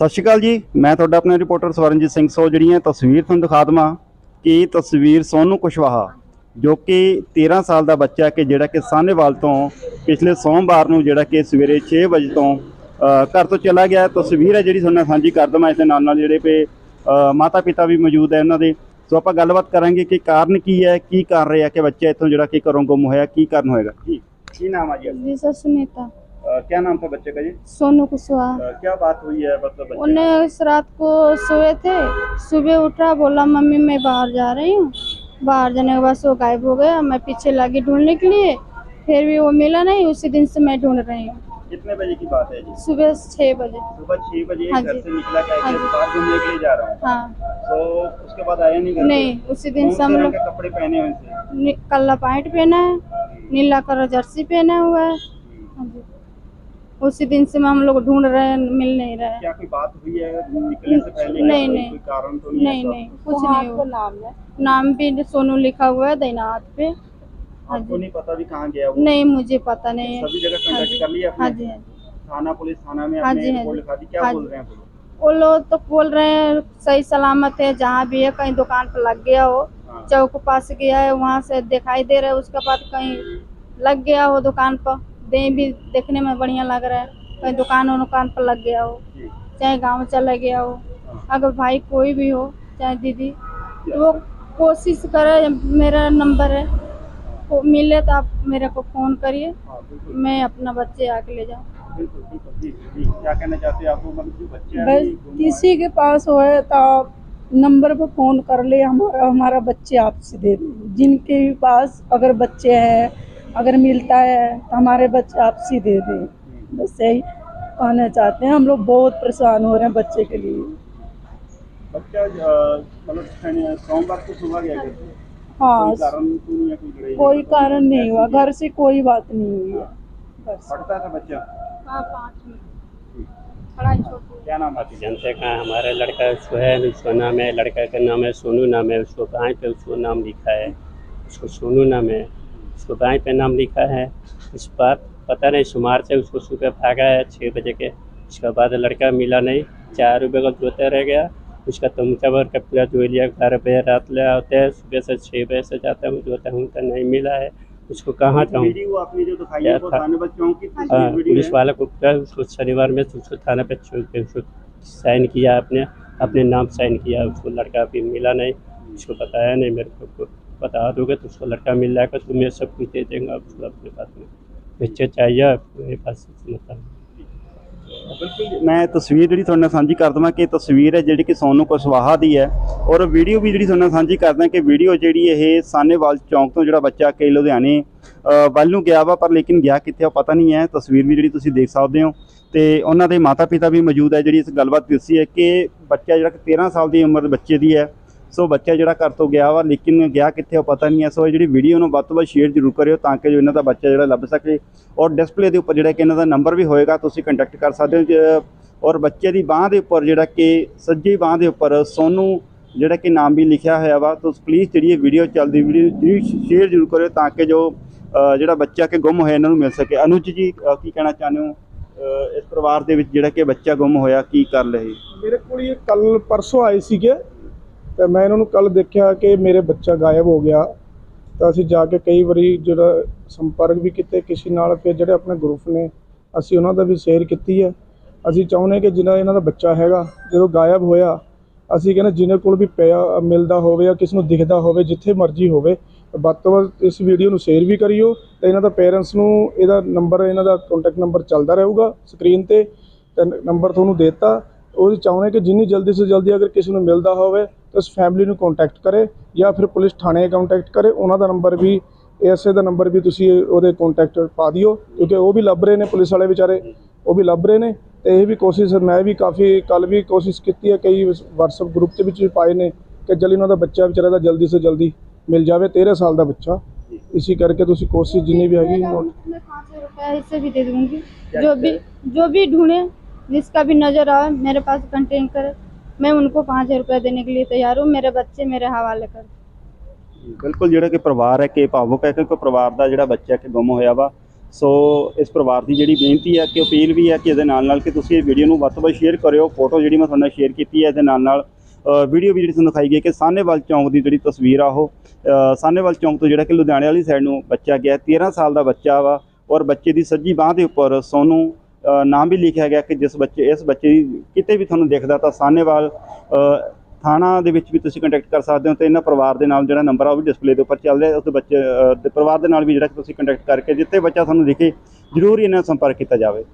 ਸਤਿ ਸ਼੍ਰੀ ਅਕਾਲ ਜੀ। ਮੈਂ ਤੁਹਾਡਾ ਆਪਣਾ ਰਿਪੋਰਟਰ ਸਵਰਨਜੀਤ ਸਿੰਘ ਸੋ ਜਿਹੜੀਆਂ ਤਸਵੀਰ ਤੁਹਾਨੂੰ ਦਿਖਾ ਦਵਾਂ ਕਿ ਤਸਵੀਰ ਸੋਨੂ ਕੁਸ਼ਵਾਹਾ, ਜੋ ਕਿ 13 ਸਾਲ ਦਾ ਬੱਚਾ ਕਿ ਜਿਹੜਾ ਕਿ ਸਾਹਨੇਵਾਲ ਤੋਂ ਪਿਛਲੇ ਸੋਮਵਾਰ ਨੂੰ ਜਿਹੜਾ ਕਿ ਸਵੇਰੇ 6 ਵਜੇ ਤੋਂ ਘਰ ਤੋਂ ਚਲਾ ਗਿਆ। ਤਸਵੀਰ ਹੈ ਜਿਹੜੀ ਤੁਹਾਨੂੰ ਸਾਂਝੀ ਕਰ ਦਵਾਂ। ਇਸ ਦੇ ਨਾਲ ਨਾਲ ਜਿਹੜੇ ਪੇ ਮਾਤਾ ਪਿਤਾ ਵੀ ਮੌਜੂਦ ਹੈ ਉਹਨਾਂ ਦੇ। ਸੋ ਆਪਾਂ ਗੱਲਬਾਤ ਕਰਾਂਗੇ ਕਿ ਕਾਰਨ ਕੀ ਹੈ, ਕੀ ਕਰ ਰਿਹਾ ਕਿ ਬੱਚਾ ਇੱਥੋਂ ਜਿਹੜਾ ਕਿ ਘਰੋਂ ਗੁੰਮ ਹੋਇਆ, ਕੀ ਕਾਰਨ ਹੋਏਗਾ? ਕੀ ਕੀ ਨਾਮ ਆ ਜੀ? ਜੀ ਸਰ क्या नाम था बच्चे का जी सोनू कुशवाहा। क्या बात हुई है मतलब उन्हें इस रात को सोए थे सुबह उठा बोला मम्मी मैं बाहर जा रही हूँ। बाहर जाने के बाद से वो गायब हो गया। मैं पीछे लगी ढूँढने के लिए फिर भी वो मिला नहीं उसी दिन से मैं ढूंढ रही हूँ। कितने बजे की बात है जी? सुबह छह बजे। सुबह छह बजे हाँ घर से निकला क्या हाँ बाहर घूमने के लिए जा रहा हूँ। हाँ। तो उसके बाद आया नहीं नहीं उसी दिन कौन से हम लोग कपड़े पहने हुए थे नि- काला पैंट पहना है नीला कलर जर्सी पहना हुआ है। हाँ जी। उसी दिन से हम लोग ढूंढ रहे हैं मिल नहीं रहे क्या कोई बात हुई है? निकलने से पहले नहीं, कोई- नहीं। कोई कारण तो नहीं नहीं ऐसा? नहीं कुछ नहीं हुआ। नाम है। नाम भी सोनू लिखा हुआ है दैनाथ पे। हाँ आपको नहीं पता भी कहाँ गया वो? नहीं मुझे पता नहीं है। सभी जगह हाँ कंटेक्ट जी। कर लिया हाँ जी हाँ जी। थाना पुलिस थाना में हाँ जी, हाँ जी। लिखा दी क्या हाँ बोल रहे हैं वो लोग? तो बोल रहे हैं सही सलामत है जहाँ भी है कहीं दुकान पर लग गया हो। हाँ। चौक पास गया है वहाँ से दिखाई दे रहा है उसके बाद कहीं लग गया हो दुकान पर। दे भी देखने में बढ़िया लग रहा है। कहीं दुकान दुकान पर लग गया हो चाहे गाँव चला गया हो हाँ। अगर भाई कोई भी हो चाहे दीदी तो वो कोशिश करे मेरा नंबर है। वो मिले तो आप मेरे को फ़ोन करिए हाँ मैं अपना बच्चे आके ले जाऊँ। बिल्कुल बिल्कुल जी जी क्या कहना चाहते हैं आपको मतलब बच्चे बस। किसी के पास हो तो आप नंबर पर फ़ोन कर ले हमारा हमारा बच्चे आपसे दे दें। जिनके भी पास अगर बच्चे हैं अगर मिलता है तो हमारे बच्चे आपसे दे दें। बस यही कहना चाहते हैं। हम लोग बहुत परेशान हो रहे हैं बच्चे के लिए। बच्चा मतलब सोमवार को सुबह गया हाँ। कोई कारण तो नहीं है कोई कोई नहीं, कारण नहीं हुआ। घर से कोई बात नहीं हुई है। बस। पढ़ता था बच्चा? हाँ पाँच में। पढ़ाई छोटी क्या नाम है आप जानते कहाँ हमारा लड़का सुहैल उसका नाम है लड़का का नाम है सोनू नाम है उसको बाएँ पे उसको नाम लिखा है? उसको सोनू नाम है। उसको बाएँ पे नाम लिखा है। इस बात पता नहीं सुमार से उसको सुबह भागा है छः बजे के। उसके बाद लड़का मिला नहीं चार रुपये का जोते रह गया। उसका तमचा भर का पूरा जो लिया बारह बजे रात ले आते हैं सुबह से छः बजे से जाता हूँ जोता हूँ तो नहीं मिला है। उसको कहाँ जाऊँ? है पुलिस वाला को पूरा उसको शनिवार में उसको थाना पे उसको साइन किया अपने अपने नाम साइन किया उसको लड़का अभी मिला नहीं। उसको बताया नहीं मेरे को बता दोगे तो उसको लड़का मिल जाएगा तो मैं सब कुछ दे देंगे उसको अपने पास में बच्चे चाहिए आपको मेरे पास मतलब ਬਿਲਕੁਲ ਮੈਂ ਤਸਵੀਰ ਜਿਹੜੀ ਤੁਹਾਡੇ ਨਾਲ ਸਾਂਝੀ ਕਰ ਦਵਾਂ ਕਿ ਤਸਵੀਰ ਹੈ ਜਿਹੜੀ ਕਿ ਸੋਨੂ ਕੁਸ਼ਵਾਹਾ ਦੀ ਹੈ ਔਰ ਵੀਡੀਓ ਵੀ ਜਿਹੜੀ ਤੁਹਾਡੇ ਨਾਲ ਸਾਂਝੀ ਕਰਦਾ ਕਿ ਵੀਡੀਓ ਜਿਹੜੀ ਇਹ ਸਾਨੇਵਾਲ ਚੌਂਕ ਤੋਂ ਜਿਹੜਾ ਬੱਚਾ ਕਿ ਲੁਧਿਆਣੇ ਅ, ਵੱਲ ਨੂੰ ਗਿਆ ਵਾ ਪਰ ਲੇਕਿਨ ਗਿਆ ਕਿੱਥੇ ਆ ਪਤਾ ਨਹੀਂ ਹੈ ਤਸਵੀਰ ਵੀ ਜਿਹੜੀ ਤੁਸੀਂ ਦੇਖ ਸਕਦੇ ਹੋ ਤੇ ਉਹਨਾਂ ਦੇ ਮਾਤਾ ਪਿਤਾ ਵੀ ਮੌਜੂਦ ਹੈ ਜਿਹੜੀ ਇਸ ਗੱਲਬਾਤ ਦੱਸੀ ਹੈ ਕਿ ਬੱਚਾ ਜਿਹੜਾ ਕਿ 13 ਸਾਲ ਦੀ ਉਮਰ ਦੇ ਬੱਚੇ ਦੀ ਹੈ ਸੋ ਬੱਚਾ ਜਿਹੜਾ ਘਰ ਤੋਂ ਗਿਆ ਵਾ, ਲੇਕਿਨ ਗਿਆ ਕਿੱਥੇ ਉਹ ਪਤਾ ਨਹੀਂ ਹੈ। ਸੋ ਇਹ ਜਿਹੜੀ ਵੀਡੀਓ ਨੂੰ ਵੱਧ ਤੋਂ ਵੱਧ ਸ਼ੇਅਰ ਜ਼ਰੂਰ ਕਰਿਓ ਤਾਂ ਕਿ ਜੋ ਇਹਨਾਂ ਦਾ ਬੱਚਾ ਜਿਹੜਾ ਲੱਭ ਸਕੇ। ਔਰ ਡਿਸਪਲੇ ਦੇ ਉੱਪਰ ਜਿਹੜਾ ਕਿ ਇਹਨਾਂ ਦਾ ਨੰਬਰ ਵੀ ਹੋਏਗਾ, ਤੁਸੀਂ ਕੰਟੈਕਟ ਕਰ ਸਕਦੇ ਹੋ, ਜ- ਔਰ ਬੱਚੇ ਦੀ ਬਾਹ ਦੇ ਉੱਪਰ ਜਿਹੜਾ ਕਿ, ਸੱਜੀ ਬਾਹ ਦੇ ਉੱਪਰ ਸੋਨੂ ਜਿਹੜਾ ਕਿ ਨਾਮ ਵੀ ਲਿਖਿਆ ਹੋਇਆ ਵਾ। ਤੁਸੀਂ ਪਲੀਜ਼ ਜਿਹੜੀ ਇਹ ਵੀਡੀਓ ਚੱਲਦੀ ਵੀਡੀਓ ਸ਼ੇਅਰ ਜ਼ਰੂਰ ਕਰਿਓ ਤਾਂ ਕਿ ਜੋ ਜਿਹੜਾ ਬੱਚਾ ਕਿ ਗੁੰਮ ਹੋਇਆ ਇਹਨਾਂ ਨੂੰ ਮਿਲ ਸਕੇ। ਅਨੁਜ ਜੀ ਕੀ ਕਹਿਣਾ ਚਾਹੁੰਦੇ ਹੋ? ਇਸ ਪਰਿਵਾਰ ਦੇ ਵਿੱਚ ਜਿਹੜਾ ਕਿ ਬੱਚਾ ਗੁੰਮ ਹੋਇਆ, ਕੀ ਕਰ ਰਹੇ ਮੇਰੇ ਕੋਲ ਇਹ ਕੱਲ ਪਰਸੋਂ ਆਏ ਸੀਗੇ। ਤਾਂ ਮੈਂ ਇਹਨਾਂ ਨੂੰ ਕੱਲ ਦੇਖਿਆ ਕਿ ਮੇਰੇ ਬੱਚਾ ਗਾਇਬ ਹੋ ਗਿਆ। ਤਾਂ ਅਸੀਂ ਜਾ ਕੇ ਕਈ ਵਾਰੀ ਜਿਹੜਾ ਸੰਪਰਕ ਵੀ ਕੀਤੇ ਕਿਸੇ ਨਾਲ, ਫਿਰ ਜਿਹੜੇ ਆਪਣੇ ਗਰੁੱਪ ਨੇ, ਅਸੀਂ ਉਹਨਾਂ ਦਾ ਵੀ ਸ਼ੇਅਰ ਕੀਤੀ ਹੈ। ਅਸੀਂ ਚਾਹੁੰਦੇ ਕਿ ਜਿਹਨਾਂ ਇਹਨਾਂ ਦਾ ਬੱਚਾ ਹੈਗਾ, ਜਦੋਂ ਗਾਇਬ ਹੋਇਆ, ਅਸੀਂ ਕਹਿੰਦੇ ਜਿਹਨੇ ਕੋਲ ਵੀ ਪਿਆ, ਮਿਲਦਾ ਹੋਵੇ ਜਾਂ ਕਿਸ ਨੂੰ ਦਿਖਦਾ ਹੋਵੇ, ਜਿੱਥੇ ਮਰਜ਼ੀ ਹੋਵੇ ਵੱਧ ਤੋਂ ਵੱਧ ਇਸ ਵੀਡੀਓ ਨੂੰ ਸ਼ੇਅਰ ਵੀ ਕਰਿਓ। ਤੇ ਇਹਨਾਂ ਦਾ ਪੇਰੈਂਟਸ ਨੂੰ ਇਹਦਾ ਨੰਬਰ ਇਹਨਾਂ ਦਾ ਕੰਟੈਕਟ ਨੰਬਰ ਚੱਲਦਾ ਰਹੂਗਾ ਸਕਰੀਨ ਤੇ ਤੇ ਨੰਬਰ ਤੁਹਾਨੂੰ ਦੇਤਾ। ਉਹ ਚਾਹੁੰਦੇ ਕਿ ਜਿੰਨੀ ਜਲਦੀ ਤੋਂ ਜਲਦੀ ਅਗਰ ਕਿਸੇ ਨੂੰ ਮਿਲਦਾ ਹੋਵੇ ਤਾਂ ਉਸ ਫੈਮਿਲੀ ਨੂੰ ਕੰਟੈਕਟ ਕਰੇ ਜਾਂ ਫਿਰ ਪੁਲਿਸ ਥਾਣੇ ਕੰਟੈਕਟ ਕਰੇ ਉਹਨਾਂ ਦਾ ਨੰਬਰ ਵੀ ਐਸਏ ਦਾ ਨੰਬਰ ਵੀ ਤੁਸੀਂ ਉਹਦੇ ਕੰਟੈਕਟ ਪਾ ਦਿਓ ਕਿਉਂਕਿ ਉਹ ਵੀ ਲੱਭ ਰਹੇ ਨੇ ਪੁਲਿਸ ਵਾਲੇ ਵਿਚਾਰੇ ਉਹ ਵੀ ਲੱਭ ਰਹੇ ਨੇ ਤੇ ਇਹ ਵੀ ਕੋਸ਼ਿਸ਼ ਮੈਂ ਵੀ ਕਾਫੀ ਕੱਲ ਵੀ ਕੋਸ਼ਿਸ਼ ਕੀਤੀ ਹੈ ਕਈ WhatsApp ਗਰੁੱਪ ਦੇ ਵਿੱਚ ਵੀ ਪਾਏ ਨੇ ਕਿ ਜਲਦੀ ਉਹਨਾਂ ਦਾ ਬੱਚਾ ਵਿਚਾਰਾ ਦਾ ਜਲਦੀ ਤੋਂ ਜਲਦੀ ਮਿਲ ਜਾਵੇ 13 ਸਾਲ ਦਾ ਬੱਚਾ ਇਸੇ ਕਰਕੇ ਤੁਸੀਂ ਕੋਸ਼ਿਸ਼ ਜਿੰਨੀ ਵੀ ਹੈਗੀ ਨੋਟ मैं पाँच सौ रुपया इससे भी दे दूंगी जो भी जो भी ढूंढे जिसका भी नजर आए मेरे पास कंटेंट करे मैं उनको पाँच हजार रुपया देने के लिए तैयार हूँ मेरे बच्चे मेरे हवाले कर ਬਿਲਕੁਲ ਜਿਹੜਾ ਕਿ ਪਰਿਵਾਰ ਹੈ ਕਿ ਭਾਵੁਕ ਹੈ ਕਿ ਕੋਈ ਪਰਿਵਾਰ ਦਾ ਜਿਹੜਾ ਬੱਚਾ ਕਿ ਗੁੰਮ ਹੋਇਆ ਵਾ ਸੋ ਇਸ ਪਰਿਵਾਰ ਦੀ ਜਿਹੜੀ ਬੇਨਤੀ ਹੈ ਕਿ ਅਪੀਲ ਵੀ ਹੈ ਕਿ ਇਹਦੇ ਨਾਲ ਨਾਲ ਕਿ ਤੁਸੀਂ ਇਹ ਵੀਡੀਓ ਨੂੰ ਵੱਧ ਤੋਂ ਵੱਧ ਸ਼ੇਅਰ ਕਰਿਓ ਫੋਟੋ ਜਿਹੜੀ ਮੈਂ ਤੁਹਾਨੂੰ ਨਾਲ ਸ਼ੇਅਰ ਕੀਤੀ ਹੈ ਇਹਦੇ ਨਾਲ ਨਾਲ ਵੀਡੀਓ ਵੀ ਜਿਹੜੀ ਤੁਹਾਨੂੰ ਦਿਖਾਈ ਗਈ ਕਿ ਸਾਹਨੇਵਾਲ ਚੌਂਕ ਦੀ ਜਿਹੜੀ ਤਸਵੀਰ ਆ ਉਹ ਅ, ਸਾਹਨੇਵਾਲ ਚੌਂਕ ਤੋਂ ਜਿਹੜਾ ਕਿ ਲੁਧਿਆਣੇ ਵਾਲੀ ਸਾਈਡ ਨੂੰ ਬੱਚਾ ਗਿਆ 13 ਸਾਲ ਦਾ ਬੱਚਾ ਵਾ ਔਰ ਬੱਚੇ ਦੀ ਸੱਜੀ ਬਾਹ ਦੇ ਉੱਪਰ ਸੋਨੂ ਅ, ਨਾਮ ਵੀ ਲਿਖਿਆ ਗਿਆ ਕਿ ਜਿਸ ਬੱਚੇ, ਇਸ ਬੱਚੇ ਦੀ ਕਿਤੇ ਵੀ ਤੁਹਾਨੂੰ ਦਿਖਦਾ ਤਾਂ ਸਾਨੇਵਾਲ ਥਾਣਾ ਦੇ ਵਿੱਚ ਵੀ ਤੁਸੀਂ ਕੰਟੈਕਟ ਕਰ ਸਕਦੇ ਹੋ ਤੇ ਇਹਨਾਂ ਪਰਿਵਾਰ ਦੇ ਨਾਲ ਜਿਹੜਾ ਨੰਬਰ ਆ ਉਹ ਵੀ ਡਿਸਪਲੇ ਦੇ ਉੱਪਰ ਚੱਲ ਰਿਹਾ, ਉਸ ਬੱਚੇ ਦੇ ਪਰਿਵਾਰ ਦੇ ਨਾਲ ਵੀ ਜਿਹੜਾ ਤੁਸੀਂ ਕੰਟੈਕਟ ਕਰਕੇ ਜਿੱਥੇ ਬੱਚਾ ਤੁਹਾਨੂੰ ਦਿਖੇ, ਜ਼ਰੂਰ ਇਹਨਾਂ ਨਾਲ ਸੰਪਰਕ ਕੀਤਾ ਜਾਵੇ।